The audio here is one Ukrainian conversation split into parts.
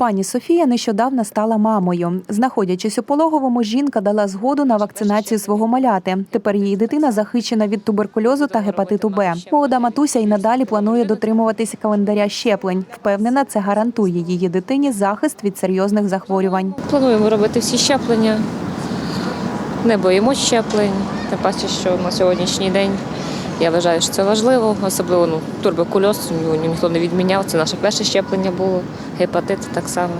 Пані Софія нещодавно стала мамою. Знаходячись у пологовому, жінка дала згоду на вакцинацію свого маляти. Тепер її дитина захищена від туберкульозу та гепатиту Б. Молода матуся і надалі планує дотримуватися календаря щеплень. Впевнена, це гарантує її дитині захист від серйозних захворювань. Плануємо робити всі щеплення. Не боїмось щеплень. Тим паче, що на сьогоднішній день я вважаю, що це важливо, особливо ну, турбокульоз, його ніхто не відміняв. Це наше перше щеплення було, гепатит так само.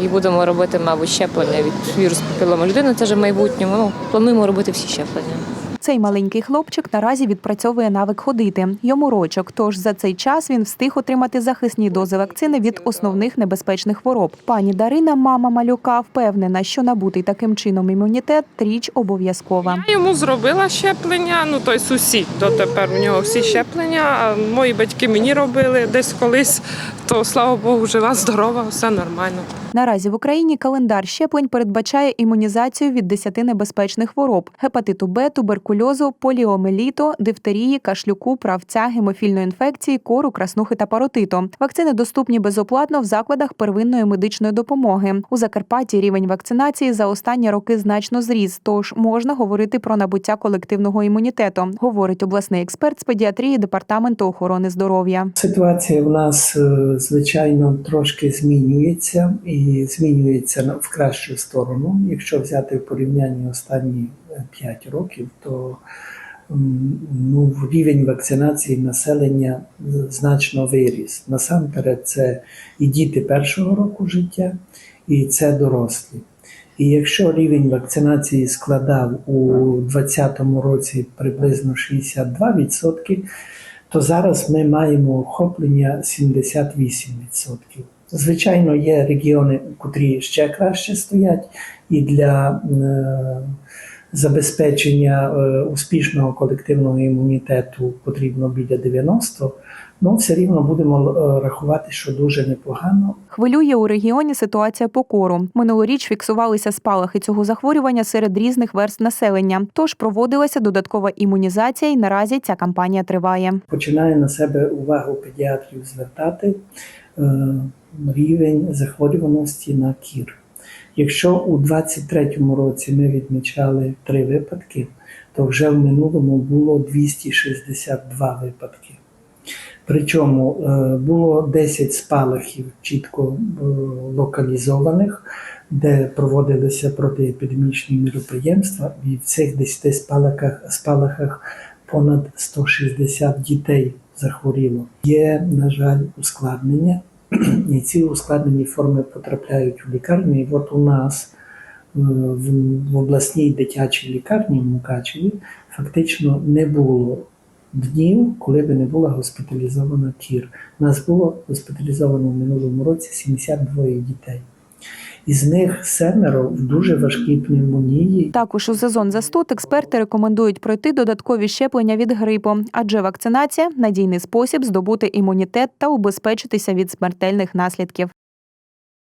І будемо робити, мабуть, щеплення від вірусу папілома людини, вже в майбутньому. Ну, плануємо робити всі щеплення. Цей маленький хлопчик наразі відпрацьовує навик ходити. Йому рочок. Тож за цей час він встиг отримати захисні дози вакцини від основних небезпечних хвороб. Пані Дарина, мама малюка, впевнена, що набутий таким чином імунітет річ обов'язкова. Я йому зробила щеплення, ну той сусід, дотепер у нього всі щеплення. А мої батьки мені робили десь колись, то слава Богу, жива, здорова, все нормально. Наразі в Україні календар щеплень передбачає імунізацію від 10 небезпечних хвороб: гепатиту Б, туберкульозу, поліомеліту, дифтерії, кашлюку, правця, гемофільної інфекції, кору, краснухи та паротиту. Вакцини доступні безоплатно в закладах первинної медичної допомоги. У Закарпатті рівень вакцинації за останні роки значно зріс, тож можна говорити про набуття колективного імунітету, говорить обласний експерт з педіатрії департаменту охорони здоров'я. Ситуація в нас, е, звичайно, трошки змінюється і змінюється в кращу сторону. Якщо взяти в порівнянні останні 5 років, то ну, рівень вакцинації населення значно виріс. Насамперед, це і діти першого року життя, і це дорослі. І якщо рівень вакцинації складав у 2020 році приблизно 62%, то зараз ми маємо охоплення 78%. Звичайно, є регіони, котрі ще краще стоять, і для е, забезпечення е, успішного колективного імунітету потрібно біля 90%, ну все рівно будемо е, рахувати, що дуже непогано. Хвилює у регіоні ситуація по кору. Минулоріч фіксувалися спалахи цього захворювання серед різних верств населення. Тож проводилася додаткова імунізація, і наразі ця кампанія триває. починає на себе увагу педіатрів звертати е, рівень захворюваності на кір. Якщо у 2023 році ми відмічали три випадки, то вже в минулому було 262 випадки. Причому е, було 10 спалахів чітко е, локалізованих, де проводилися протиепідемічні міроприємства, і в цих 10 спалахах, спалахах понад 160 дітей захворіло. Є, на жаль, ускладнення, і ці ускладнені форми потрапляють у лікарню. І от у нас е, в, обласній дитячій лікарні в Мукачеві фактично не було днів, коли би не була госпіталізована кір. Нас було госпіталізовано в минулому році 72 дітей. Із них семеро в дуже важкій пневмонії. Також у сезон застуд експерти рекомендують пройти додаткові щеплення від грипу, адже вакцинація надійний спосіб здобути імунітет та убезпечитися від смертельних наслідків.